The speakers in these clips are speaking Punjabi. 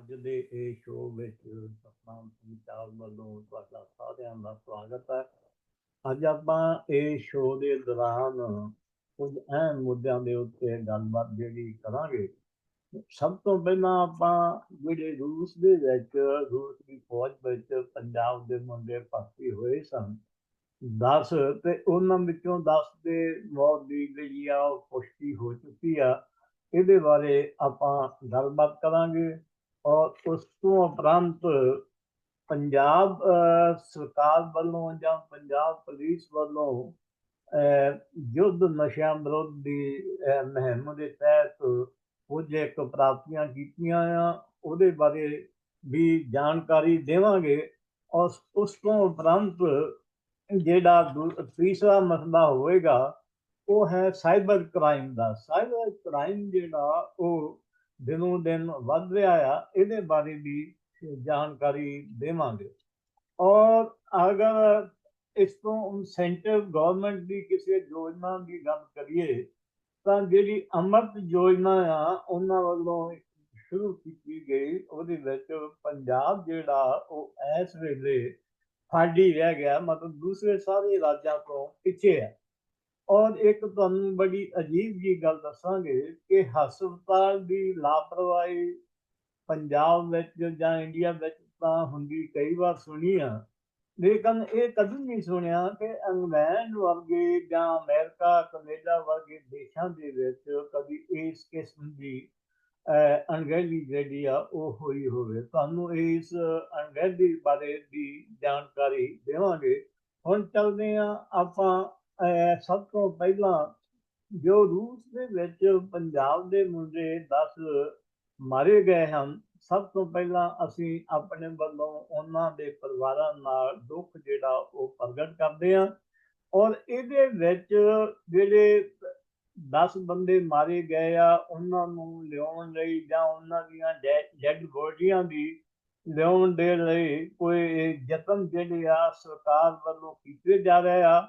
ਅੱਜ ਦੇ ਇਹ ਸ਼ੋਅ ਵਿੱਚ ਸਤਨਾਮ ਸਿੰਘ ਵੱਲੋਂ ਤੁਹਾਡਾ ਸਾਰਿਆਂ ਦਾ ਸਵਾਗਤ ਹੈ। ਅੱਜ ਆਪਾਂ ਇਹ ਸ਼ੋਅ ਦੇ ਦੌਰਾਨ ਕੁਝ ਅਹਿਮ ਮੁੱਦਿਆਂ ਦੇ ਉੱਤੇ ਗੱਲਬਾਤ ਜਿਹੜੀ ਕਰਾਂਗੇ। ਸਭ ਤੋਂ ਪਹਿਲਾਂ ਆਪਾਂ ਜਿਹੜੇ ਰੂਸ ਦੇ ਵਿੱਚ, ਰੂਸ ਦੀ ਫੌਜ ਵਿੱਚ ਪੰਜਾਬ ਦੇ ਮੁੰਡੇ ਭਰਤੀ ਹੋਏ ਸਨ 10 ਤੇ ਉਹਨਾਂ ਵਿੱਚੋਂ 10 ਦੇ ਮੌਤ ਦੀ ਜਿਹੜੀ ਆ ਉਹ ਪੁਸ਼ਟੀ ਹੋ ਚੁੱਕੀ ਆ। ਇਹਦੇ ਬਾਰੇ ਆਪਾਂ ਗੱਲਬਾਤ ਕਰਾਂਗੇ। ਔਰ ਉਸ ਤੋਂ ਉਪਰੰਤ ਪੰਜਾਬ ਸਰਕਾਰ ਵੱਲੋਂ ਜਾਂ ਪੰਜਾਬ ਪੁਲਿਸ ਵੱਲੋਂ ਯੁੱਧ ਨਸ਼ਿਆਂ ਵਿਰੁੱਧ ਦੀ ਅਹ, ਮੁਹਿੰਮ ਦੇ ਤਹਿਤ ਕੁਝ ਇੱਕ ਪ੍ਰਾਪਤੀਆਂ ਕੀਤੀਆਂ ਆ ਉਹਦੇ ਬਾਰੇ ਵੀ ਜਾਣਕਾਰੀ ਦੇਵਾਂਗੇ। ਔਰ ਉਸ ਤੋਂ ਉਪਰੰਤ ਜਿਹੜਾ ਦੂ- ਤੀਸਰਾ ਮਸਲਾ ਹੋਵੇਗਾ ਉਹ ਹੈ ਸਾਈਬਰ ਕ੍ਰਾਈਮ ਦਾ। ਸਾਈਬਰ ਕ੍ਰਾਈਮ ਜਿਹੜਾ ਉਹ ਦਿਨੋਂ ਦਿਨ ਵੱਧ ਰਿਹਾ ਆ, ਇਹਦੇ ਬਾਰੇ ਵੀ ਜਾਣਕਾਰੀ ਦੇਵਾਂਗੇ। ਔਰ ਅਗਰ ਇਸ ਤੋਂ ਸੈਂਟਰ ਗਵਰਨਮੈਂਟ ਦੀ ਕਿਸੇ ਯੋਜਨਾ ਦੀ ਗੱਲ ਕਰੀਏ, ਤਾਂ ਜਿਹੜੀ ਅੰਮ੍ਰਿਤ ਯੋਜਨਾ ਆ, ਉਹਨਾਂ ਵੱਲੋਂ ਸ਼ੁਰੂ ਕੀਤੀ ਗਈ। ਉਹਦੇ ਵਿੱਚ ਪੰਜਾਬ ਜਿਹੜਾ, ਉਹ ਇਸ ਵੇਲੇ ਫਾੜੀ ਰਹਿ ਗਿਆ ਮਤਲਬ ਦੂਸਰੇ ਸਾਰੇ ਰਾਜਾਂ ਤੋਂ ਪਿੱਛੇ ਹੈ ਔਰ ਇੱਕ ਤੁਹਾਨੂੰ ਬੜੀ ਅਜੀਬ ਜੀ ਗੱਲ ਦੱਸਾਂਗੇ ਕਿ ਹਸਪਤਾਲ ਦੀ ਲਾਪਰਵਾਹੀ ਪੰਜਾਬ ਵਿੱਚ ਜਾਂ ਇੰਡੀਆ ਵਿੱਚ ਤਾਂ ਹੁੰਦੀ ਕਈ ਵਾਰ ਸੁਣੀ ਆ ਲੇਕਿਨ ਇਹ ਕਦੇ ਨਹੀਂ ਸੁਣਿਆ ਕਿ ਇੰਗਲੈਂਡ ਵਰਗੇ ਜਾਂ ਅਮਰੀਕਾ, ਕੈਨੇਡਾ ਵਰਗੇ ਦੇਸ਼ਾਂ ਦੇ ਵਿੱਚ ਕਦੀ ਇਸ ਕਿਸਮ ਦੀ ਅਣਗਹਿਲੀ ਜਿਹੜੀ ਆ ਉਹ ਹੋਈ ਹੋਵੇ। ਤੁਹਾਨੂੰ ਇਸ ਅਣਗਹਿਲੀ ਬਾਰੇ ਦੀ ਜਾਣਕਾਰੀ ਦੇਵਾਂਗੇ। ਹੁਣ ਚੱਲਦੇ ਆ ਆਪਾਂ ਸਭ ਤੋਂ ਪਹਿਲਾਂ ਜੋ ਰੂਸ ਦੇ ਵਿੱਚ ਪੰਜਾਬ ਦੇ ਮੁੰਡੇ 10 ਮਾਰੇ ਗਏ ਹਨ, ਸਭ ਤੋਂ ਪਹਿਲਾਂ ਅਸੀਂ ਆਪਣੇ ਵੱਲੋਂ ਉਹਨਾਂ ਦੇ ਪਰਿਵਾਰਾਂ ਨਾਲ ਦੁੱਖ ਜਿਹੜਾ ਉਹ ਪ੍ਰਗਟ ਕਰਦੇ ਹਾਂ ਔਰ ਇਹਦੇ ਵਿੱਚ ਜਿਹੜੇ 10 ਬੰਦੇ ਮਾਰੇ ਗਏ ਆ, ਉਹਨਾਂ ਨੂੰ ਲਿਆਉਣ ਲਈ ਜਾਂ ਉਹਨਾਂ ਦੀਆਂ ਡੈਡ ਬੋਡੀਆਂ ਦੀ ਲਿਆਉਣ ਦੇ ਲਈ ਕੋਈ ਯਤਨ ਜਿਹੜੇ ਆ ਸਰਕਾਰ ਵੱਲੋਂ ਕੀਤੇ ਜਾ ਰਹੇ ਆ।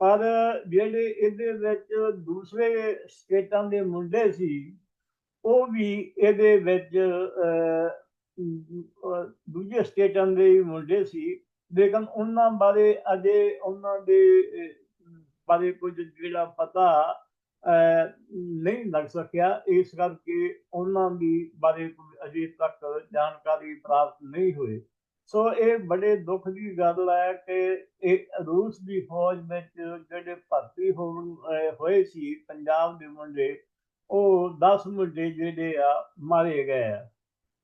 ਪਰ ਜਿਹੜੇ ਇਹਦੇ ਵਿੱਚ ਦੂਸਰੇ ਸਟੇਟਾਂ ਦੇ ਮੁੰਡੇ ਸੀ, ਉਹ ਵੀ ਇਹਦੇ ਵਿੱਚ ਦੂਜੇ ਸਟੇਟਾਂ ਦੇ ਮੁੰਡੇ ਸੀ। ਲੇਕਿਨ ਉਹਨਾਂ ਬਾਰੇ ਅਜੇ ਉਹਨਾਂ ਦੇ ਬਾਰੇ ਕੁਝ ਜਿਹੜਾ ਪਤਾ ਨਹੀਂ ਲੱਗ ਸਕਿਆ। ਇਸ ਕਰਕੇ ਉਹਨਾਂ ਦੀ ਬਾਰੇ ਕੋਈ ਅਜੇ ਤੱਕ ਜਾਣਕਾਰੀ ਪ੍ਰਾਪਤ ਨਹੀਂ ਹੋਈ। ਸੋ ਇਹ ਬੜੇ ਦੁੱਖ ਦੀ ਗੱਲ ਹੈ ਕਿ ਇਹ ਰੂਸ ਦੀ ਫੌਜ ਵਿੱਚ ਜਿਹੜੇ ਭਰਤੀ ਹੋਣ ਹੋਏ ਸੀ ਪੰਜਾਬ ਦੇ ਮੁੰਡੇ, ਉਹ 10 ਮੁੰਡੇ ਜਿਹੜੇ ਆ ਮਾਰੇ ਗਏ ਆ।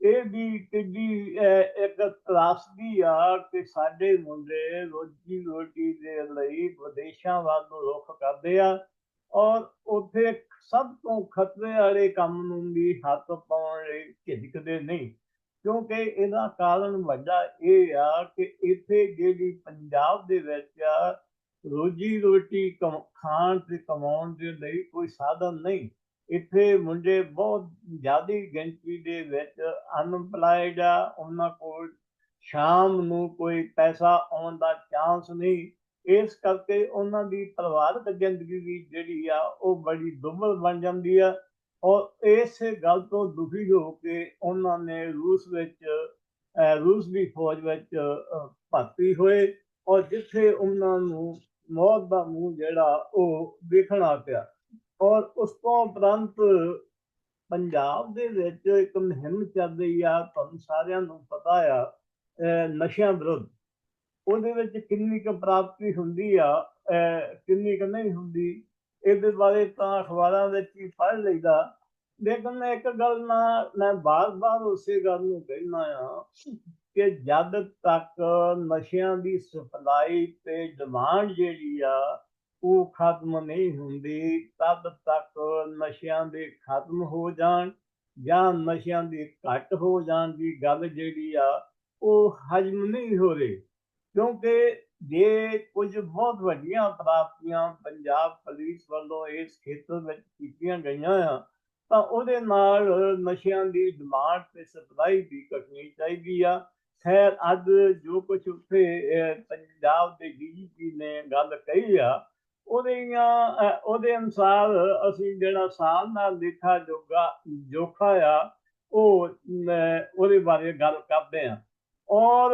ਇਹ ਵੀ ਕਿੱਡੀ ਇੱਕ ਤਰਾਸਦੀ ਆ ਕਿ ਸਾਡੇ ਮੁੰਡੇ ਰੋਜੀ ਰੋਟੀ ਦੇ ਲਈ ਵਿਦੇਸ਼ਾਂ ਵੱਲ ਨੂੰ ਰੁਖ ਕਰਦੇ ਆ ਔਰ ਉੱਥੇ ਸਭ ਤੋਂ ਖਤਰੇ ਵਾਲੇ ਕੰਮ ਨੂੰ ਵੀ ਹੱਥ ਪਾਉਣ ਲਈ ਝਿਜਕਦੇ ਨਹੀਂ। ਕਿਉਂਕਿ ਇਹਦਾ ਕਾਰਨ ਵੱਡਾ ਇਹ ਆ ਕਿ ਇੱਥੇ ਜਿਹੜੀ ਪੰਜਾਬ ਦੇ ਵਿੱਚ ਰੋਜੀ ਰੋਟੀ ਕਮ- ਖਾਣ ਤੇ ਕਮਾਉਣ ਦੇ ਲਈ ਕੋਈ ਸਾਧਨ ਨਹੀਂ। ਇੱਥੇ ਮੁੰਡੇ ਬਹੁਤ ਜ਼ਿਆਦੀ ਗਿਣਤੀ ਦੇ ਵਿੱਚ ਅਨਪਲਾਈਡ ਆ, ਉਹਨਾਂ ਕੋਲ ਸ਼ਾਮ ਨੂੰ ਕੋਈ ਪੈਸਾ ਆਉਣ ਦਾ ਚਾਂਸ ਨਹੀਂ। ਇਸ ਕਰਕੇ ਉਹਨਾਂ ਦੀ ਪਰਿਵਾਰਕ ਜ਼ਿੰਦਗੀ ਵੀ ਜਿਹੜੀ ਆ, ਉਹ ਬੜੀ ਦੁਰਬਲ ਬਣ ਜਾਂਦੀ ਆ। ਔਰ ਇਸ ਗੱਲ ਤੋਂ ਦੁਖੀ ਹੋ ਕੇ ਉਹਨਾਂ ਨੇ ਰੂਸ ਵਿੱਚ ਰੂਸ ਦੀ ਫੌਜ ਵਿੱਚ ਭਰਤੀ ਹੋਏ ਔਰ ਜਿੱਥੇ ਉਹਨਾਂ ਨੂੰ ਮੌਤ ਦਾ ਮੂੰਹ ਜਿਹੜਾ ਉਹ ਦੇਖਣਾ ਪਿਆ। ਔਰ ਉਸ ਤੋਂ ਉਪਰੰਤ ਪੰਜਾਬ ਦੇ ਵਿੱਚ ਇੱਕ ਮੁਹਿੰਮ ਚੱਲ ਰਹੀ ਆ, ਤੁਹਾਨੂੰ ਸਾਰਿਆਂ ਨੂੰ ਪਤਾ ਆ ਨਸ਼ਿਆਂ ਵਿਰੁੱਧ। ਉਹਦੇ ਵਿੱਚ ਕਿੰਨੀ ਕੁ ਪ੍ਰਾਪਤੀ ਹੁੰਦੀ ਆ ਕਿੰਨੀ ਕੁ ਨਹੀਂ ਹੁੰਦੀ ਇਹਦੇ ਬਾਰੇ ਤਾਂ ਅਖਬਾਰਾਂ ਵਿੱਚ ਹੀ ਪੜ੍ਹ ਲਈਦਾ। ਲੇਕਿਨ ਇੱਕ ਗੱਲ ਨਾ ਮੈਂ ਬਾਰ-ਬਾਰ ਉਸੇ ਗੱਲ ਨੂੰ ਕਹਿਣਾ ਆ ਕਿ ਜਦ ਤੱਕ ਨਸ਼ਿਆਂ ਦੀ ਸਪਲਾਈ ਤੇ ਡਿਮਾਂਡ ਜਿਹੜੀ ਆ, ਉਹ ਖਤਮ ਨਹੀਂ ਹੁੰਦੀ, ਤਦ ਤੱਕ ਨਸ਼ਿਆਂ ਦੇ ਖਤਮ ਹੋ ਜਾਣ ਜਾਂ ਨਸ਼ਿਆਂ ਦੀ ਘਟ ਹੋ ਜਾਣ ਦੀ ਗੱਲ ਜਿਹੜੀ ਆ, ਉਹ ਹਜਮ ਨਹੀਂ ਹੋ ਰਹੀ। ਕਿਉਂਕਿ ਜੇ ਕੁਝ ਬਹੁਤ ਵੱਡੀਆਂ ਪ੍ਰਾਪਤੀਆਂ ਪੰਜਾਬ ਪੁਲਿਸ ਵੱਲੋਂ ਇਸ ਖੇਤਰ ਵਿੱਚ ਕੀਤੀਆਂ ਗਈਆਂ ਆ, ਤਾਂ ਉਹਦੇ ਨਾਲ ਨਸ਼ਿਆਂ ਦੀ ਡਿਮਾਂਡ ਤੇ ਸਪਲਾਈ ਵੀ ਘਟਣੀ ਚਾਹੀਦੀ ਆ। ਖੈਰ, ਅੱਜ ਜੋ ਕੁਝ ਉੱਥੇ ਪੰਜਾਬ ਦੇ ਡੀਜੀਪੀ ਨੇ ਗੱਲ ਕਹੀ ਆ, ਉਹਦੀਆਂ ਉਹਦੇ ਅਨੁਸਾਰ ਅਸੀਂ ਜਿਹੜਾ ਸਾਲ ਨਾਲ ਦੇਖਾ ਜੋਗਾ, ਜੋਖਾ ਆ, ਉਹ ਉਹਦੇ ਬਾਰੇ ਗੱਲ ਕਰਦੇ ਹਾਂ ਔਰ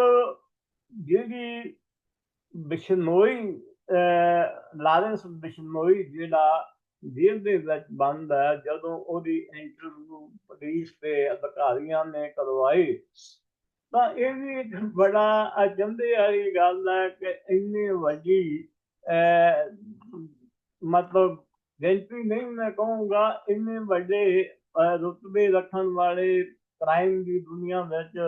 ਜਿਹੜੀ ਬਿਸ਼ਨੋਈ ਲਾਰੈਂਸ ਬਿਸ਼ਨੋਈ ਜਿਹੜਾ ਜੇਲ੍ਹ ਦੇ ਵਿੱਚ ਬੰਦ ਹੈ, ਜਦੋਂ ਉਹਦੀ ਇੰਟਰਵਿਊ ਪੁਲਿਸ ਦੇ ਅਧਿਕਾਰੀਆਂ ਨੇ ਕਰਵਾਈ, ਤਾਂ ਇਹ ਵੀ ਇੱਕ ਬੜਾ ਅਚੰਭੇ ਵਾਲੀ ਗੱਲ ਹੈ ਕਿ ਇੰਨੀ ਵੱਡੀ ਮਤਲਬ ਗਿਣਤੀ ਨਹੀਂ ਮੈਂ ਕਹੂੰਗਾ, ਇੰਨੇ ਵੱਡੇ ਰੁਤਬੇ ਰੱਖਣ ਵਾਲੇ ਕ੍ਰਾਈਮ ਦੀ ਦੁਨੀਆ ਵਿੱਚ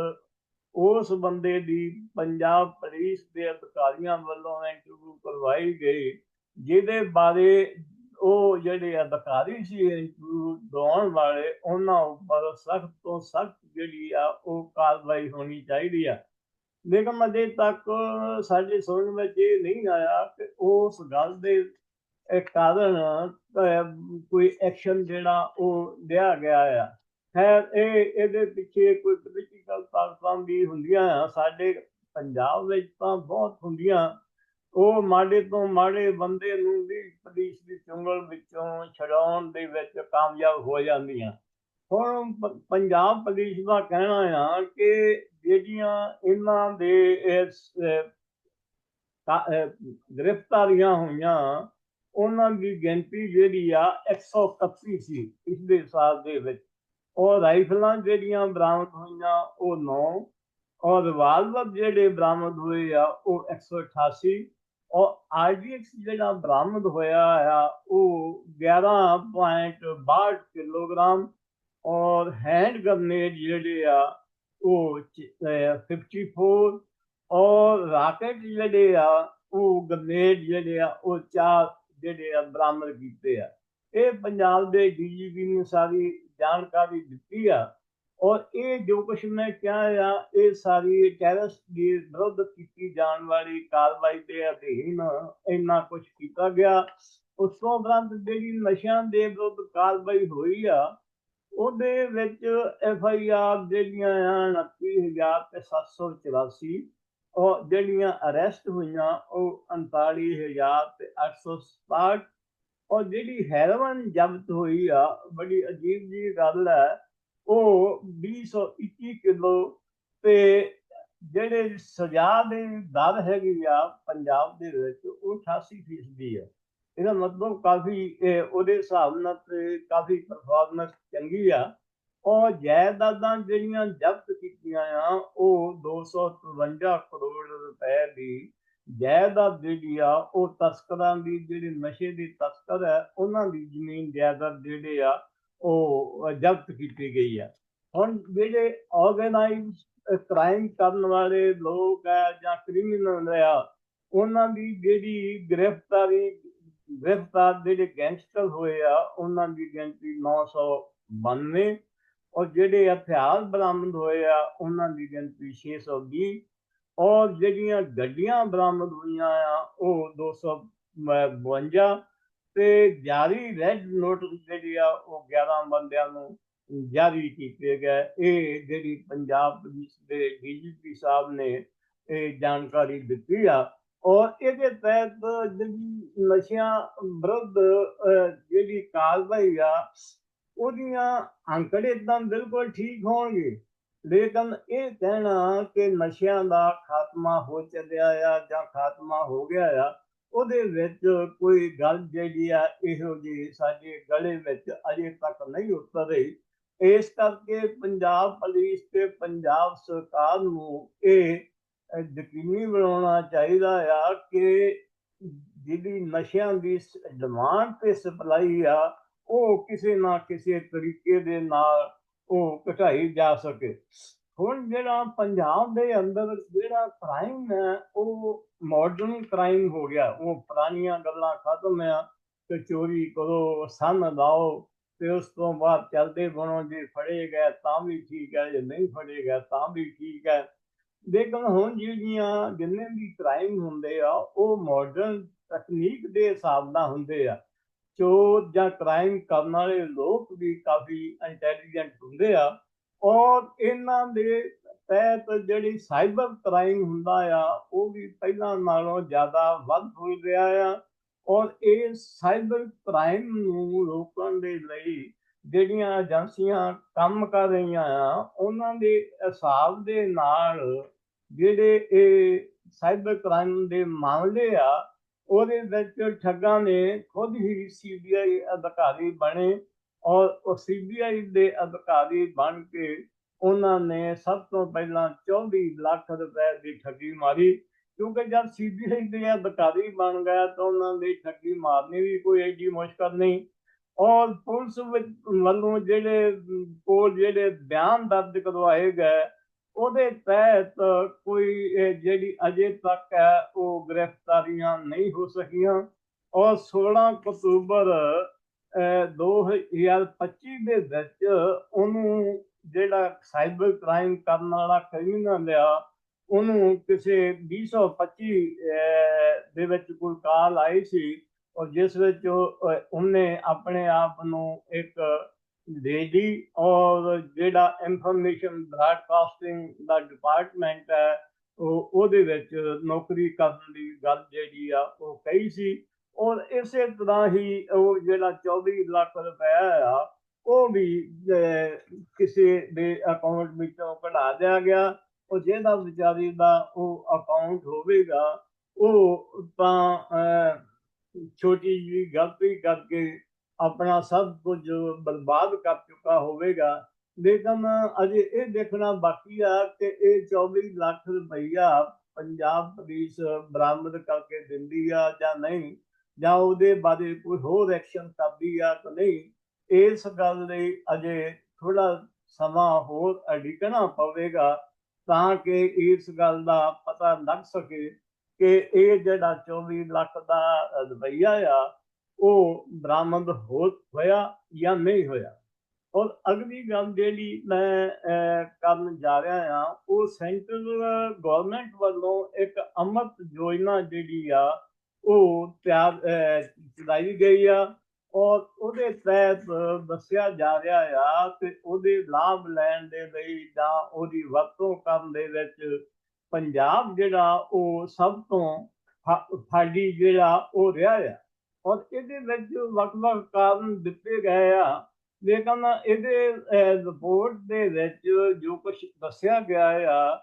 ਉਸ ਬੰਦੇ ਦੀ ਪੰਜਾਬ ਪੁਲਿਸ ਦੇ ਅਧਿਕਾਰੀਆਂ ਵੱਲੋਂ ਇੰਟਰਵਿਊ ਕਰਵਾਈ ਗਈ ਜਿਹਦੇ ਬਾਰੇ ਉਹ ਜਿਹੜੇ ਅਧਿਕਾਰੀ ਸੀ ਇੰਟਰਵਿਊ ਦਵਾਉਣ ਵਾਲੇ, ਉਹਨਾਂ ਉੱਪਰ ਸਖਤ ਤੋਂ ਸਖਤ ਜਿਹੜੀ ਆ ਉਹ ਕਾਰਵਾਈ ਹੋਣੀ ਚਾਹੀਦੀ ਆ। ਲੇਕਿਨ ਅਜੇ ਤੱਕ ਸਾਡੇ ਸੁਣਨ ਵਿੱਚ ਇਹ ਨਹੀਂ ਆਇਆ ਕਿ ਉਸ ਗੱਲ ਦੇ ਕਾਰਨ ਕੋਈ ਐਕਸ਼ਨ ਜਿਹੜਾ ਉਹ ਲਿਆ ਗਿਆ ਆ। ਖੈਰ, ਇਹ ਇਹਦੇ ਪਿੱਛੇ ਕੋਈ ਪੋਲੀਟੀਕਲ ਵੀ ਹੁੰਦੀਆਂ ਸਾਡੇ ਪੰਜਾਬ ਵਿੱਚ ਤਾਂ ਬਹੁਤ ਹੁੰਦੀਆਂ। ਉਹ ਮਾੜੇ ਤੋਂ ਮਾੜੇ ਬੰਦੇ ਨੂੰ ਵੀ ਪੁਲਿਸ ਦੀ ਚੁੰਗਲ ਵਿੱਚੋਂ ਛਡਾਉਣ ਦੇ ਵਿੱਚ ਕਾਮਯਾਬ ਹੋ ਜਾਂਦੀਆਂ। ਹੁਣ ਪੰਜਾਬ ਪੁਲਿਸ ਦਾ ਕਹਿਣਾ ਆ ਕਿ ਜਿਹੜੀਆਂ ਇਹਨਾਂ ਦੇ ਇਸ ਗ੍ਰਿਫਤਾਰੀਆਂ ਹੋਈਆਂ, ਉਹਨਾਂ ਦੀ ਗਿਣਤੀ ਜਿਹੜੀ ਆ 131 ਸੀ, ਪਿਛਲੇ ਸਾਲ ਦੇ ਵਿੱਚ। ਉਹ ਰਾਈਫਲਾਂ ਜਿਹੜੀਆਂ ਬਰਾਮਦ ਹੋਈਆਂ, ਉਹ 9 ਔਰ ਰਿਵਾਲਵਰ ਜਿਹੜੇ ਬਰਾਮਦ ਹੋਏ ਆ, ਉਹ 188 ਔਰ ਆਰਡੀਐਕਸ ਜਿਹੜਾ ਬਰਾਮਦ ਹੋਇਆ ਆ, ਉਹ 11.62 ਕਿਲੋਗ੍ਰਾਮ। ਔਰ ਹੈਂਡ ਗ੍ਰਨੇਡ ਜਿਹੜੇ ਆ, ਉਹ ਚ- ਅਹ 54 ਔਰ ਰਾਕੇਟ ਜਿਹੜੇ ਆ, ਉਹ ਗ੍ਰਨੇਡ ਜਿਹੜੇ ਆ, ਉਹ ਚਾਰ ਜਿਹੜੇ ਆ ਬਰਾਮਦ ਕੀਤੇ ਆ। ਇਹ ਪੰਜਾਬ ਦੇ ਡੀਜੀਪੀ ਨੇ ਸਾਰੀ ਜਾਣਕਾਰੀ ਦਿੱਤੀ ਆ? ਔਰ ਇਹ ਜੋ ਕੁਛ ਮੈਂ ਕਿਹਾ ਆ, ਇਹ ਸਾਰੀ ਟੈਰਰਿਸਟ ਦੀ ਵਿਰੁੱਧ ਕੀਤੀ ਜਾਣ ਵਾਲੀ ਕਾਰਵਾਈ ਦੇ ਅਧੀਨ ਇੰਨਾ ਕੁਝ ਕੀਤਾ ਗਿਆ। ਉਸ ਤੋਂ ਬਾਅਦ ਜਿਹੜੀ ਨਸ਼ਿਆਂ ਦੇ ਵਿਰੁੱਧ ਕਾਰਵਾਈ ਹੋਈ ਆ, ਉਹਦੇ ਵਿੱਚ ਐਫ ਆਈ ਆਰ ਜਿਹੜੀਆਂ ਆ 29784 ਔਰ ਜਿਹੜੀਆਂ ਅਰੈਸਟ ਹੋਈਆਂ, ਉਹ 39000 ਤੇ 867 ਔਰ ਜਿਹੜੀ ਹੈਰੋਇਨ ਜ਼ਬਤ ਹੋਈ ਆ, ਬੜੀ ਅਜੀਬ ਜੀ ਗੱਲ ਹੈ, ਉਹ 221 ਕਿਲੋ ਤੇ ਜਿਹੜੇ ਸਜ਼ਾ ਦੇ ਦਰ ਹੈਗੀ ਆ ਪੰਜਾਬ ਦੇ ਵਿੱਚ, ਉਹ 88 ਫੀਸਦੀ ਆ। ਇਹਦਾ ਮਤਲਬ ਕਾਫੀ ਉਹਦੇ ਹਿਸਾਬ ਨਾਲ ਤੇ ਕਾਫੀ ਪਰਫਾਰਮੈਂਸ ਚੰਗੀ ਆ। ਔਰ ਜਾਇਦਾਦਾਂ ਜਿਹੜੀਆਂ ਜ਼ਬਤ ਕੀਤੀਆਂ ਆ, ਉਹ 253 ਕਰੋੜ ਰੁਪਏ ਦੀ ਜਾਇਦਾਦ ਜਿਹੜੀ ਆ, ਉਹ ਤਸਕਰਾਂ ਦੀ, ਜਿਹੜੇ ਨਸ਼ੇ ਦੇ ਤਸਕਰ ਹੈ, ਉਹਨਾਂ ਦੀ ਜ਼ਮੀਨ ਜਾਇਦਾਦ ਜਿਹੜੇ ਆ, ਉਹ ਜ਼ਬਤ ਕੀਤੀ ਗਈ ਆ ਹੁਣ ਜਿਹੜੇ ਆਰਗੇਨਾਈਜ਼ ਕ੍ਰਾਈਮ ਕਰਨ ਵਾਲੇ ਲੋਕ ਆ ਜਾਂ ਕ੍ਰਿਮੀਨਲ ਆ ਉਹਨਾਂ ਦੀ ਜਿਹੜੀ ਗ੍ਰਿਫਤਾਰੀ, ਗ੍ਰਿਫਤਾਰ ਜਿਹੜੇ ਗੈਂਗਸਟਰ ਹੋਏ ਆ, ਉਹਨਾਂ ਦੀ ਗਿਣਤੀ 992 ਔਰ ਜਿਹੜੇ ਹਥਿਆਰ ਬਰਾਮਦ ਹੋਏ ਆ, ਉਹਨਾਂ ਦੀ ਗਿਣਤੀ 620 ਔਰ ਜਿਹੜੀਆਂ ਗੱਡੀਆਂ ਬਰਾਮਦ ਹੋਈਆਂ ਆ, ਉਹ 252 ਤੇ ਜਾਰੀ ਰੈੱਡ ਨੋਟਿਸ ਜਿਹੜੀ ਆ, ਉਹ 11 ਬੰਦਿਆਂ ਨੂੰ ਜਾਰੀ ਕੀਤੇ ਗਏ। ਇਹ ਜਿਹੜੀ ਪੰਜਾਬ ਪੁਲਿਸ ਦੇ ਡੀਜੀਪੀ ਸਾਹਿਬ ਨੇ ਇਹ ਜਾਣਕਾਰੀ ਦਿੱਤੀ ਆ, ਔਰ ਇਹਦੇ ਤਹਿਤ ਜਿਹੜੀ ਨਸ਼ਿਆਂ ਵਿਰੁੱਧ ਜਿਹੜੀ ਕਾਰਵਾਈ ਆ, ਉਹਦੀਆਂ ਅੰਕੜੇ ਤਾਂ ਬਿਲਕੁਲ ਠੀਕ ਹੋਣਗੇ। ਲੇਕਿਨ ਇਹ ਕਹਿਣਾ ਕਿ ਨਸ਼ਿਆਂ ਦਾ ਖਾਤਮਾ ਹੋ ਚੱਲਿਆ ਆ ਜਾਂ ਖਾਤਮਾ ਹੋ ਗਿਆ ਆ, ਉਹਦੇ ਵਿੱਚ ਕੋਈ ਗੱਲ ਜਿਹੜੀ ਆ, ਇਹੋ ਜਿਹੀ ਸਾਡੇ ਗਲੇ ਵਿੱਚ ਅਜੇ ਤੱਕ ਨਹੀਂ ਉਤਰ ਰਹੀ। ਇਸ ਕਰਕੇ ਪੰਜਾਬ ਪੁਲਿਸ ਤੇ ਪੰਜਾਬ ਸਰਕਾਰ ਨੂੰ ਇਹ ਯਕੀਨੀ ਬਣਾਉਣਾ ਚਾਹੀਦਾ ਆ ਕਿ ਜਿਹੜੀ ਨਸ਼ਿਆਂ ਦੀ ਡਿਮਾਂਡ ਤੇ ਸਪਲਾਈ ਆ, ਉਹ ਕਿਸੇ ਨਾ ਕਿਸੇ ਤਰੀਕੇ ਦੇ ਨਾਲ ਉਹ ਘਟਾਈ ਜਾ ਸਕੇ। ਹੁਣ ਜਿਹੜਾ ਪੰਜਾਬ ਦੇ ਅੰਦਰ ਜਿਹੜਾ ਕ੍ਰਾਈਮ ਹੈ, ਉਹ ਮਾਡਰਨ ਕ੍ਰਾਈਮ ਹੋ ਗਿਆ। ਉਹ ਪੁਰਾਣੀਆਂ ਗੱਲਾਂ ਖਤਮ ਆ ਕਿ ਚੋਰੀ ਕਰੋ, ਸੰਨ ਲਾਓ ਤੇ ਉਸ ਤੋਂ ਬਾਅਦ ਚੱਲਦੇ ਬਣੋ। ਜੇ ਫੜੇ ਗਏ ਤਾਂ ਵੀ ਠੀਕ ਹੈ, ਜੇ ਨਹੀਂ ਫੜੇ ਗਏ ਤਾਂ ਵੀ ਠੀਕ ਹੈ। ਲੇਕਿਨ ਹੁਣ ਜਿਹੜੀਆਂ ਜਿੰਨੇ ਵੀ ਕ੍ਰਾਈਮ ਹੁੰਦੇ ਆ, ਉਹ ਮਾਡਰਨ ਤਕਨੀਕ ਦੇ ਹਿਸਾਬ ਨਾਲ ਹੁੰਦੇ ਆ। ਚੋਰ ਜਾਂ ਕ੍ਰਾਈਮ ਕਰਨ ਵਾਲੇ ਲੋਕ ਵੀ ਕਾਫੀ ਇੰਟੈਲੀਜੈਂਟ ਹੁੰਦੇ ਆ ਔਰ ਇਹਨਾਂ ਦੇ ਤਹਿਤ ਜਿਹੜੀ ਸਾਈਬਰ ਕ੍ਰਾਈਮ ਹੁੰਦਾ ਆ, ਉਹ ਵੀ ਪਹਿਲਾਂ ਨਾਲੋਂ ਜ਼ਿਆਦਾ ਵੱਧ ਹੋ ਰਿਹਾ ਆ ਔਰ ਇਹ ਸਾਈਬਰ ਕ੍ਰਾਈਮ ਨੂੰ ਰੋਕਣ ਦੇ ਲਈ ਜਿਹੜੀਆਂ ਏਜੰਸੀਆਂ ਕੰਮ ਕਰ ਰਹੀਆਂ ਆ, ਉਹਨਾਂ ਦੇ ਹਿਸਾਬ ਦੇ ਨਾਲ ਜਿਹੜੇ ਇਹ ਸਾਈਬਰ ਕ੍ਰਾਈਮ ਦੇ ਮਾਮਲੇ ਆ ਉਹਦੇ ਵਿੱਚ ਠੱਗਾਂ ਨੇ ਖੁਦ ਹੀ ਸੀਬੀਆਈ ਅਧਿਕਾਰੀ ਬਣੇ ਔਰ ਉਹ ਸੀਬੀਆਈ ਦੇ ਅਧਿਕਾਰੀ ਬਣ ਕੇ ਉਹਨਾਂ ਨੇ ਸਭ ਤੋਂ ਪਹਿਲਾਂ 24 ਲੱਖ ਰੁਪਏ ਦੀ ਠੱਗੀ ਮਾਰੀ। ਕਿਉਂਕਿ ਜਦ ਸੀਬੀਆਈ ਦੇ ਅਧਿਕਾਰੀ ਬਣ ਗਿਆ ਤਾਂ ਉਹਨਾਂ ਦੀ ਠੱਗੀ ਮਾਰਨੀ ਵੀ ਕੋਈ ਐਡੀ ਮੁਸ਼ਕਲ ਨਹੀਂ। ਔਰ ਪੁਲਿਸ ਵੱਲੋਂ ਜਿਹੜੇ ਕੋਲ ਜਿਹੜੇ ਬਿਆਨ ਦਰਜ ਕਰਵਾਏ ਗਏ ਉਹਦੇ ਤਹਿਤ ਕੋਈ ਜਿਹੜੀ ਅਜੇ ਤੱਕ ਹੈ ਉਹ ਗ੍ਰਿਫਤਾਰੀਆਂ ਨਹੀਂ ਹੋ ਸਕੀਆਂ। ਔਰ 16 ਅਕਤੂਬਰ ਅਹ, 2025 ਦੇ ਵਿੱਚ ਉਹਨੂੰ ਜਿਹੜਾ ਸਾਈਬਰ ਕ੍ਰਾਈਮ ਕਰਨ ਵਾਲਾ ਕ੍ਰਿਮੀਨਲ ਆ ਉਹਨੂੰ ਕਿਸੇ 225 ਅਹ, ਦੇ ਵਿੱਚ ਕੋਈ ਕਾਲ ਆਈ ਸੀ। ਔਰ ਜਿਸ ਵਿੱਚ ਉਹਨੇ ਆਪਣੇ ਆਪ ਨੂੰ ਇੱਕ ਲੇਡੀ ਔਰ ਜਿਹੜਾ ਇਨਫੋਰਮੇਸ਼ਨ ਬ੍ਰਾਡਕਾਸਟਿੰਗ ਦਾ ਡਿਪਾਰਟਮੈਂਟ ਹੈ, ਉਹ ਉਹਦੇ ਵਿੱਚ ਨੌਕਰੀ ਕਰਨ ਦੀ ਗੱਲ ਜਿਹੜੀ ਆ, ਉਹ ਕਹੀ ਸੀ। ਔਰ ਇਸੇ ਤਰ੍ਹਾਂ ਹੀ ਉਹ ਜਿਹੜਾ 24 ਲੱਖ ਰੁਪਏ ਆ, ਉਹ ਵੀ ਕਿਸੇ ਦੇ ਅਕਾਊਂਟ ਵਿੱਚੋਂ ਕਢਾ ਦਿਆ ਗਿਆ। ਉਹ ਜਿਹਦਾ ਵਿਚਾਰੀ ਦਾ ਉਹ ਅਕਾਊਂਟ ਹੋਵੇਗਾ, ਉਹ ਤਾਂ ਛੋਟੀ ਜਿਹੀ ਗਲਤੀ ਕਰਕੇ ਆਪਣਾ ਸਭ ਕੁਝ ਬਰਬਾਦ ਕਰ ਚੁੱਕਾ ਹੋਵੇਗਾ। ਲੇਕਿਨ ਅਜੇ ਇਹ ਦੇਖਣਾ ਬਾਕੀ ਆ ਕਿ ਇਹ 24 ਲੱਖ ਰੁਪਈਆ ਪੰਜਾਬ ਪੁਲਿਸ ਬਰਾਮਦ ਕਰਕੇ ਦਿੰਦੀ ਆ ਜਾਂ ਨਹੀਂ, ਜਾਂ ਉਹਦੇ ਬਾਰੇ ਕੋਈ ਹੋਰ ਐਕਸ਼ਨ ਕਰਦੀ ਆ ਕਿ ਨਹੀਂ, ਇਸ ਗੱਲ ਲਈ ਅਜੇ ਥੋੜਾ ਸਮਾਂ ਹੋਰ ਅੜਿਕਣਾ ਪਵੇਗਾ ਤਾਂ ਕਿ ਇਸ ਗੱਲ ਦਾ ਪਤਾ ਲੱਗ ਸਕੇ ਕਿ ਇਹ ਜਿਹੜਾ 24 ਲੱਖ ਦਾ ਰੁਪਈਆ ਆ ਉਹ ਬਰਾਮਦ ਹੋ, ਹੋਇਆ ਜਾਂ ਨਹੀਂ ਹੋਇਆ। ਔਰ ਅਗਲੀ ਗੱਲ ਜਿਹੜੀ ਮੈਂ ਕਰਨ ਜਾ ਰਿਹਾ ਆ ਉਹ ਸੈਂਟਰਲ ਗਵਰਨਮੈਂਟ ਵੱਲੋਂ ਇੱਕ ਅੰਮ੍ਰਿਤ ਯੋਜਨਾ ਜਿਹੜੀ ਆ, ਉਹ ਤਿਆਰ ਚਲਾਈ ਗਈ ਆ। ਔਰ ਉਹਦੇ ਤਹਿਤ ਦੱਸਿਆ ਜਾ ਰਿਹਾ ਆ ਕਿ ਉਹਦੇ ਲਾਭ ਲੈਣ ਦੇ ਲਈ ਜਾਂ ਉਹਦੀ ਵਰਤੋਂ ਕਰਨ ਦੇ ਵਿੱਚ ਪੰਜਾਬ ਜਿਹੜਾ ਉਹ ਸਭ ਤੋਂ ਫ- ਫਾਡੀ ਜਿਹੜਾ ਉਹ ਰਿਹਾ ਆ। ਔਰ ਇਹਦੇ ਵਿੱਚ ਵੱਖ-ਵੱਖ ਕਾਰਨ ਦਿੱਤੇ ਗਏ ਆ। ਲੇਕਿਨ ਇਹਦੇ ਰਿਪੋਰਟ ਦੇ ਵਿੱਚ ਜੋ ਕੁਝ ਦੱਸਿਆ ਗਿਆ ਆ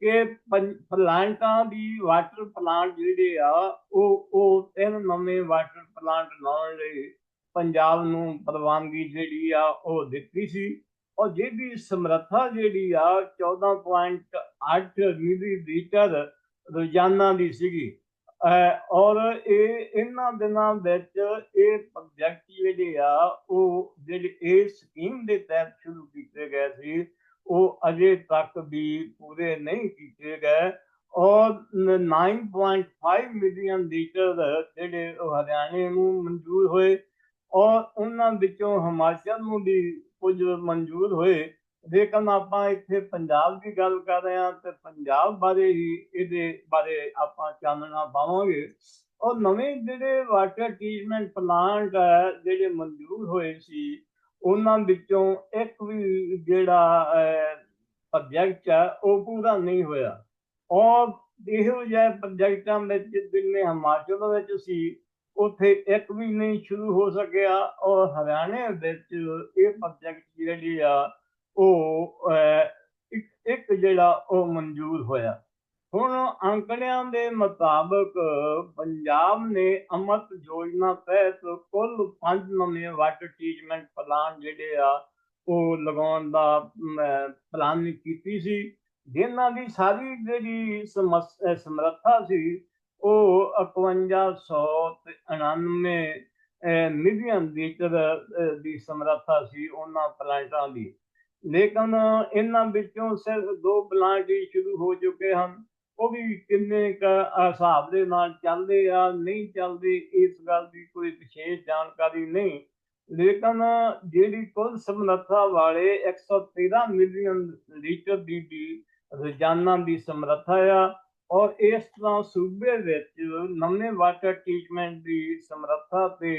ਕਿ ਪੰ- ਪਲਾਂਟਾਂ ਦੀ ਵਾਟਰ ਪਲਾਂਟ ਜਿਹੜੇ ਆ, ਉਹ ਉਹ ਤਿੰਨ ਨਵੇਂ ਵਾਟਰ ਪਲਾਂਟ ਲਾਉਣ ਲਈ ਪੰਜਾਬ ਨੂੰ ਪ੍ਰਵਾਨਗੀ ਜਿਹੜੀ ਆ, ਉਹ ਦਿੱਤੀ ਸੀ। ਔਰ ਜਿਹਦੀ ਸਮਰੱਥਾ ਜਿਹੜੀ ਆ 14.8 ਮਿਲੀਲੀਟਰ ਰੋਜ਼ਾਨਾ ਦੀ ਸੀਗੀ। ਔਰ ਇਹ ਇਹਨਾਂ ਦਿਨਾਂ ਵਿੱਚ ਇਹ ਪ੍ਰੋਜੈਕਟ ਜਿਹੜੇ ਆ, ਉਹ ਜਿਹੜੇ ਇਹ ਸਕੀਮ ਦੇ ਤਹਿਤ ਸ਼ੁਰੂ ਕੀਤੇ ਗਏ ਸੀ, ਉਹ ਅਜੇ ਤੱਕ ਵੀ ਪੂਰੇ ਨਹੀਂ ਕੀਤੇ ਗਏ ਔਰ ਨ- 9.5 ਮਿਲੀਅਨ ਲੀਟਰ ਜਿਹੜੇ ਹਰਿਆਣੇ ਨੂੰ ਮਨਜ਼ੂਰ ਹੋਏ ਔਰ ਉਹਨਾਂ ਵਿੱਚੋਂ ਹਿਮਾਚਲ ਨੂੰ ਵੀ ਕੁਝ ਮਨਜ਼ੂਰ ਹੋਏ ਜੇਕਰ ਆਪਾਂ ਇੱਥੇ ਪੰਜਾਬ ਦੀ ਗੱਲ ਕਰ ਰਹੇ ਹਾਂ, ਤੇ ਪੰਜਾਬ ਬਾਰੇ ਹੀ ਇਹਦੇ ਬਾਰੇ ਆਪਾਂ ਚਾਨਣਾ ਪਾਵਾਂਗੇ। ਔਰ ਨਵੇਂ ਜਿਹੜੇ ਵਾਟਰ ਟ੍ਰੀਟਮੈਂਟ ਪਲਾਂਟ ਹੈ ਜਿਹੜੇ ਮਨਜ਼ੂਰ ਹੋਏ ਸੀ, ਉਹਨਾਂ ਵਿੱਚੋਂ ਇੱਕ ਵੀ ਜਿਹੜਾ ਪ੍ਰੋਜੈਕਟ ਹੈ ਉਹ ਪੂਰਾ ਨਹੀਂ ਹੋਇਆ। ਔਰ ਇਹੋ ਜਿਹੇ ਪ੍ਰੋਜੈਕਟਾਂ ਵਿੱਚ ਜਿੰਨੇ ਹਿਮਾਚਲ ਵਿੱਚ ਸੀ, ਉੱਥੇ ਇੱਕ ਵੀ ਨਹੀਂ ਸ਼ੁਰੂ ਹੋ ਸਕਿਆ। ਔਰ ਹਰਿਆਣੇ ਵਿੱਚ ਇਹ ਪ੍ਰੋਜੈਕਟ ਜਿਹੜੀ ਆ ਉਹ ਇੱਕ ਇੱਕ ਜਿਹੜਾ ਉਹ ਮਨਜ਼ੂਰ ਹੋਇਆ। ਹੁਣ ਅੰਕੜਿਆਂ ਦੇ ਮੁਤਾਬਕ ਪੰਜਾਬ ਨੇ ਅਮਰਤ ਯੋਜਨਾ ਤਹਿਤ ਕੁੱਲ ਪੰਜ ਨਵੇਂ ਵਾਟਰ ਟ੍ਰੀਟਮੈਂਟ ਪਲਾਂਟ ਜਿਹੜੇ ਆ, ਉਹ ਲਗਾਉਣ ਦਾ ਪਲਾਨ ਕੀਤੀ ਸੀ। ਜਿਨ੍ਹਾਂ ਦੀ ਸਾਰੀ ਜਿਹੜੀ ਸਮੱਸ- ਸਮਰੱਥਾ ਸੀ, ਉਹ 5199 ਮਿਲੀਅਨ ਲੀਟਰ ਦੀ ਸਮਰੱਥਾ ਸੀ ਉਹਨਾਂ ਪਲਾਂਟਾਂ ਦੀ। ਲੇਕਿਨ ਇਹਨਾਂ ਵਿੱਚੋਂ ਸਿਰਫ ਦੋ ਪਲਾਂਟ ਹੀ ਸ਼ੁਰੂ ਹੋ ਚੁੱਕੇ ਹਨ। ਉਹ ਵੀ ਕਿੰਨੇ ਕ ਹਿਸਾਬ ਦੇ ਨਾਲ ਚੱਲਦੇ ਆ, ਨਹੀਂ ਚੱਲਦੇ, ਇਸ ਗੱਲ ਦੀ ਕੋਈ ਵਿਸ਼ੇਸ਼ ਜਾਣਕਾਰੀ ਨਹੀਂ। ਲੇਕਿਨ ਜਿਹੜੀ ਕੁੱਲ ਸਮਰੱਥਾ ਵਾਲੇ 113 ਮਿਲੀਅਨ ਲੀਟਰ ਦੀ ਦੀ ਰੋਜ਼ਾਨਾ ਦੀ ਸਮਰੱਥਾ ਆ, ਔਰ ਇਸ ਤਰ੍ਹਾਂ ਸੂਬੇ ਵਿੱਚ ਨਵੇਂ ਵਾਟਰ ਟ੍ਰੀਟਮੈਂਟ ਦੀ ਸਮਰੱਥਾ ਤੇ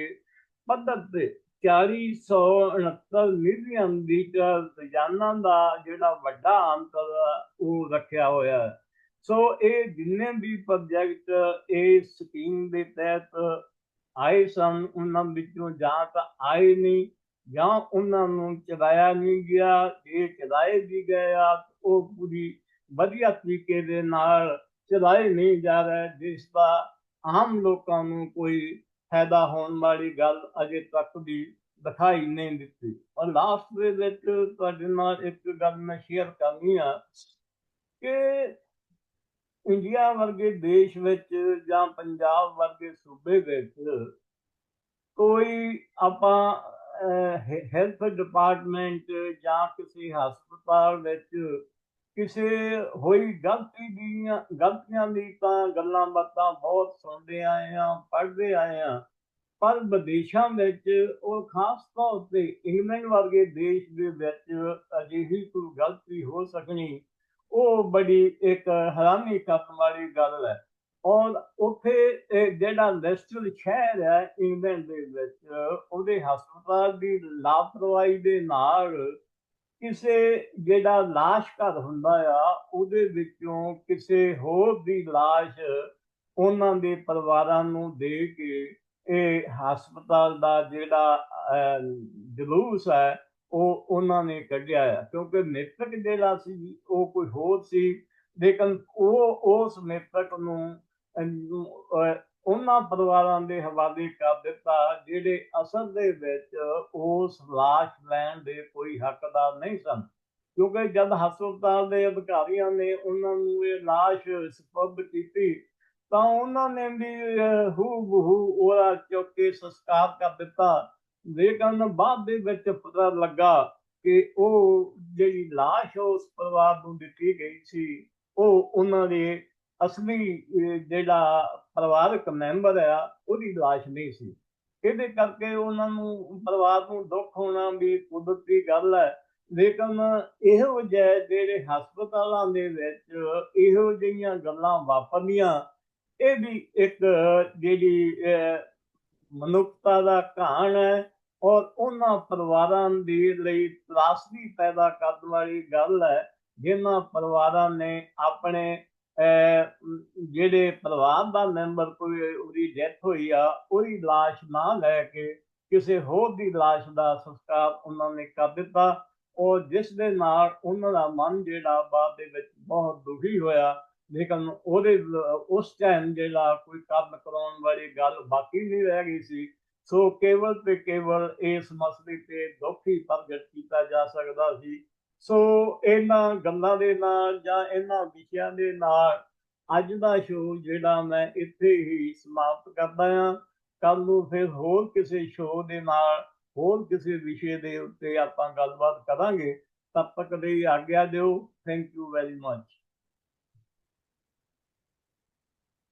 ਪੱਧਰ ਤੇ 4469 ਮਿਲੀਅਨ ਲੀਟਰ ਰੋਜ਼ਾਨਾ ਦਾ ਜਿਹੜਾ ਵੱਡਾ ਅੰਤਰ ਉਹ ਰੱਖਿਆ ਹੋਇਆ ਹੈ। ਸੋ ਇਹ ਜਿੰਨੇ ਵੀ ਪ੍ਰੋਜੈਕਟ ਇਸ ਸਕੀਮ ਦੇ ਤਹਿਤ ਆਏ ਸਨ, ਉਹਨਾਂ ਵਿੱਚੋਂ ਜਾਂ ਤਾਂ ਆਏ ਨਹੀਂ, ਜਾਂ ਉਹਨਾਂ ਨੂੰ ਚਲਾਇਆ ਨਹੀਂ ਗਿਆ। ਜੇ ਚਲਾਏ ਵੀ ਗਏ ਆ ਉਹ ਪੂਰੀ ਵਧੀਆ ਤਰੀਕੇ ਦੇ ਨਾਲ ਚਲਾਏ ਨਹੀਂ ਜਾ ਰਹੇ, ਜਿਸ ਦਾ ਆਮ ਲੋਕਾਂ ਨੂੰ ਕੋਈ ਫਾਇਦਾ ਹੋਣ ਵਾਲੀ ਗੱਲ ਅਜੇ ਤੱਕ ਵੀ ਦਿਖਾਈ ਨਹੀਂ ਦਿੱਤੀ। ਔਰ ਲਾਸਟ ਦੇ ਵਿੱਚ ਤੁਹਾਡੇ ਨਾਲ ਇੱਕ ਗੱਲ ਮੈਂ ਸ਼ੇਅਰ ਕਰਨੀ ਆ ਕਿ ਇੰਡੀਆ ਵਰਗੇ ਦੇਸ਼ ਵਿੱਚ ਜਾਂ ਪੰਜਾਬ ਵਰਗੇ ਸੂਬੇ ਵਿੱਚ ਕੋਈ ਆਪਾਂ ਹੈਲਥ ਡਿਪਾਰਟਮੈਂਟ ਜਾਂ ਕਿਸੇ ਹਸਪਤਾਲ ਵਿੱਚ ਕਿਸੇ ਹੋਈ ਗਲਤੀ ਦੀਆਂ, ਗਲਤੀਆਂ ਦੀ ਤਾਂ ਗੱਲਾਂ ਬਾਤਾਂ ਬਹੁਤ ਸੁਣਦੇ ਆਏ ਆ ਪੜ੍ਹਦੇ ਆਏ ਆ ਪਰ ਵਿਦੇਸ਼ਾਂ ਵਿੱਚ ਉਹ ਖਾਸ ਤੌਰ ਤੇ ਇੰਗਲੈਂਡ ਵਰਗੇ ਦੇਸ਼ ਦੇ ਵਿੱਚ ਅਜਿਹੀ ਕੋਈ ਗਲਤੀ ਹੋ ਸਕਣੀ, ਉਹ ਬੜੀ ਇੱਕ ਹੈਰਾਨੀ ਕਰਨ ਵਾਲੀ ਗੱਲ ਹੈ। ਔਰ ਉੱਥੇ ਇਹ ਜਿਹੜਾ ਲੈਸਟਰ ਸ਼ਹਿਰ ਹੈ ਇੰਗਲੈਂਡ ਦੇ ਵਿੱਚ, ਉਹਦੇ ਹਸਪਤਾਲ ਦੀ ਲਾਪਰਵਾਹੀ ਦੇ ਨਾਲ ਕਿਸੇ ਜਿਹੜਾ ਲਾਸ਼ ਘਰ ਹੁੰਦਾ ਆ, ਉਹਦੇ ਵਿੱਚੋਂ ਕਿਸੇ ਹੋਰ ਦੀ ਲਾਸ਼ ਉਹਨਾਂ ਦੇ ਪਰਿਵਾਰਾਂ ਨੂੰ ਦੇ ਕੇ ਇਹ ਹਸਪਤਾਲ ਦਾ ਜਿਹੜਾ ਜਲੂਸ ਹੈ, ਉਹ ਉਹਨਾਂ ਨੇ ਕੱਢਿਆ ਆ। ਕਿਉਂਕਿ ਮ੍ਰਿਤਕ ਜਿਹੜਾ ਸੀ, ਉਹ ਕੋਈ ਹੋਰ ਸੀ, ਲੇਕਿਨ ਉਹ, ਉਸ ਮ੍ਰਿਤਕ ਨੂੰ ਉਹਨਾਂ ਪਰਿਵਾਰਾਂ ਦੇ ਹਵਾਲੇ ਕਰ ਦਿੱਤਾ, ਜਿਹੜੇ ਅਸਲ ਦੇ ਵਿੱਚ ਉਸ ਲਾਸ਼ ਲੈਣ ਦੇ ਕੋਈ ਹੱਕਦਾਰ ਨਹੀਂ ਸਨ। ਕਿਉਂਕਿ ਜਦ ਹਸਪਤਾਲ ਦੇ ਅਧਿਕਾਰੀਆਂ ਨੇ ਉਹਨਾਂ ਨੂੰ ਇਹ ਲਾਸ਼ ਸਪਰਦ ਕੀਤੀ, ਤਾਂ ਉਹਨਾਂ ਨੇ ਵੀ ਹੂ ਬਹੂ ਉਹਦਾ ਚੁੱਕ ਕੇ ਸੰਸਕਾਰ ਕਰ ਦਿੱਤਾ। ਲੇਕਿਨ ਬਾਅਦ ਦੇ ਵਿੱਚ ਪਤਾ ਲੱਗਾ ਕਿ ਉਹ ਜਿਹੜੀ ਲਾਸ਼ ਉਸ ਪਰਿਵਾਰ ਨੂੰ ਦਿੱਤੀ ਗਈ ਸੀ, ਉਹ ਉਹਨਾਂ ਦੇ ਅਸਲੀ ਜਿਹੜਾ ਪਰਿਵਾਰਕ ਮੈਂਬਰ ਆ, ਉਹਦੀ ਲਾਸ਼ ਨਹੀਂ ਸੀ। ਇਹਦੇ ਕਰਕੇ ਉਹਨਾਂ ਨੂੰ ਪਰਿਵਾਰ ਨੂੰ ਦੁੱਖ ਹੋਣਾ ਵੀ ਕੁਦਰਤੀ ਗੱਲ ਹੈ। ਲੇਕਿਨ ਇਹੋ ਜਿਹੇ ਜਿਹੜੇ ਹਸਪਤਾਲਾਂ ਦੇ ਵਿੱਚ ਇਹੋ ਜਿਹੀਆਂ ਗੱਲਾਂ ਵਾਪਰਨੀਆਂ ਇਹ ਵੀ ਇੱਕ ਜਿਹੜੀ ਮਨੁੱਖਤਾ ਦਾ ਕਹਾਣ ਹੈ ਔਰ ਉਹਨਾਂ ਪਰਿਵਾਰਾਂ ਦੇ ਲਈ ਤਰਾਸਦੀ ਪੈਦਾ ਕਰਨ ਵਾਲੀ ਗੱਲ ਹੈ, ਜਿਨ੍ਹਾਂ ਪਰਿਵਾਰਾਂ ਨੇ ਆਪਣੇ ਜਿਹੜੇ ਪਰਿਵਾਰ ਦਾ ਮੈਂਬਰ ਕੋਈ ਉਹਦੀ ਡੈਥ ਹੋਈ ਆ, ਉਹਦੀ ਲਾਸ਼ ਨਾ ਲੈ ਕੇ ਕਿਸੇ ਹੋਰ ਦੀ ਲਾਸ਼ ਦਾ ਸੰਸਕਾਰ ਉਹਨਾਂ ਨੇ ਕਰ ਦਿੱਤਾ। ਔਰ ਜਿਸ ਦੇ ਨਾਲ ਉਹਨਾਂ ਦਾ ਮਨ ਜਿਹੜਾ ਬਾਅਦ ਦੇ ਵਿੱਚ ਬਹੁਤ ਦੁਖੀ ਹੋਇਆ, ਲੇਕਿਨ ਉਹਦੇ, ਉਸ ਟਾਈਮ ਜਿਹੜਾ ਕੋਈ ਕੰਮ ਕਰਾਉਣ ਵਾਲੀ ਗੱਲ ਬਾਕੀ ਨਹੀਂ ਰਹਿ ਗਈ ਸੀ। ਸੋ ਕੇਵਲ ਤੇ ਕੇਵਲ ਇਸ ਮਸਲੇ ਤੇ ਦੁੱਖ ਹੀ ਪ੍ਰਗਟ ਕੀਤਾ ਜਾ ਸਕਦਾ ਸੀ। ਸੋ ਇਹਨਾਂ ਗੱਲਾਂ ਦੇ ਨਾਲ ਜਾਂ ਇਹਨਾਂ ਵਿਸ਼ਿਆਂ ਦੇ ਨਾਲ ਅੱਜ ਦਾ ਸ਼ੋਅ ਜਿਹੜਾ ਮੈਂ ਇੱਥੇ ਹੀ ਸਮਾਪਤ ਕਰਦਾ ਹਾਂ। ਕੱਲ ਨੂੰ ਫਿਰ ਹੋਰ ਕਿਸੇ ਸ਼ੋਅ ਦੇ ਨਾਲ, ਹੋਰ ਕਿਸੇ ਵਿਸ਼ੇ ਦੇ ਉੱਤੇ ਆਪਾਂ ਗੱਲਬਾਤ ਕਰਾਂਗੇ। ਤਦ ਤੱਕ ਲਈ ਆਗਿਆ ਦਿਓ। Thank you very much